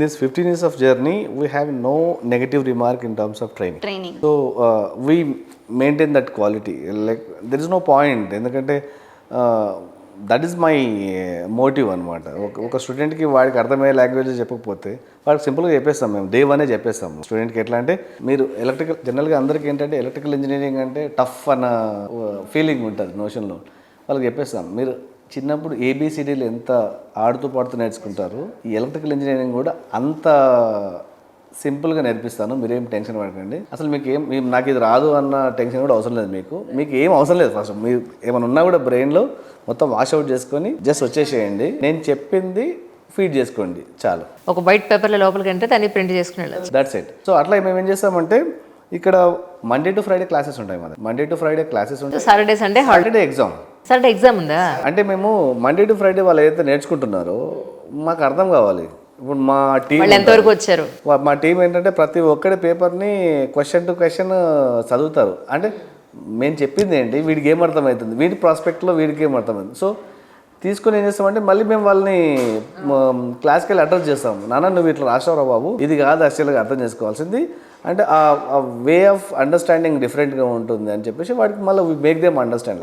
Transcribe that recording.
this 15 years of journey we have no negative remark in terms of training. Training so uh, we maintain that quality. Like there is no point. ఎందుకంటే that is my motive అనమాట ఒక స్టూడెంట్కి వాడికి అర్థమయ్యే language చెప్పకపోతే వాడికి సింపుల్గా చెప్పేస్తాం మేము. డే వనే చెప్పేస్తాం. స్టూడెంట్కి ఎట్లా అంటే మీరు ఎలక్ట్రికల్ జనరల్గా అందరికీ ఏంటంటే ఎలక్ట్రికల్ ఇంజనీరింగ్ అంటే టఫ్ అన్న ఫీలింగ్ ఉంటుంది నోషన్లో వాళ్ళకి చెప్పేస్తాం. మీరు చిన్నప్పుడు ఏబిసిడీలు ఎంత ఆడుతూ పాడుతూ నేర్చుకుంటారు ఈ ఎలక్ట్రికల్ ఇంజనీరింగ్ కూడా అంత సింపుల్గా నేర్పిస్తాను. మీరేం టెన్షన్ పడకండి. అసలు మీకు ఏం నాకు ఇది రాదు అన్న టెన్షన్ కూడా అవసరం లేదు మీకు. మీకు ఏం అవసరం లేదు ఫస్ట్ మీరు ఏమైనా ఉన్నా కూడా బ్రెయిన్లో మొత్తం వాష్ అవుట్ చేసుకొని జస్ట్ వచ్చేసేయండి. నేను చెప్పింది ఫీడ్ చేసుకోండి. చాలు. ఒక వైట్ పేపర్లో లోపలికి అంటే దాన్ని ప్రింట్ చేసుకుని దట్స్ ఇట్ సో అట్లా మేము ఏం చేస్తామంటే ఇక్కడ మండే టు ఫ్రైడే క్లాసెస్ ఉంటాయి మన మండే టు ఫ్రైడే క్లాసెస్ ఉంటాయి. Saturday Sunday holiday exam Saturday exam ఉందా? అంటే మేము మండే టు ఫ్రైడే వాళ్ళు ఏదైతే నేర్చుకుంటున్నారో మాకు అర్థం కావాలి. ఇప్పుడు మా టీం ఎంతవరకు వచ్చారు? మా టీం ఏంటంటే ప్రతి ఒక్కడి పేపర్ని క్వశ్చన్ టు క్వశ్చన్ చదువుతారు. అంటే మేము చెప్పింది ఏంటి? వీడికి ఏం అర్థమవుతుంది వీడి ప్రాస్పెక్ట్లో వీడికి ఏం అర్థమవుతుంది సో తీసుకొని ఏం చేస్తామంటే మళ్ళీ మేము వాళ్ళని క్లాస్కి వెళ్ళి అడ్రస్ చేస్తాం నాన్న నువ్వు ఇట్లా రాసావురా బాబు. ఇది కాదు యాక్చువల్గా అర్థం చేసుకోవాల్సింది. అంటే ఆ వే ఆఫ్ అండర్స్టాండింగ్ డిఫరెంట్గా ఉంటుంది అని చెప్పేసి వాడికి మళ్ళీ మేక్ దేమ్ అండర్స్టాండ్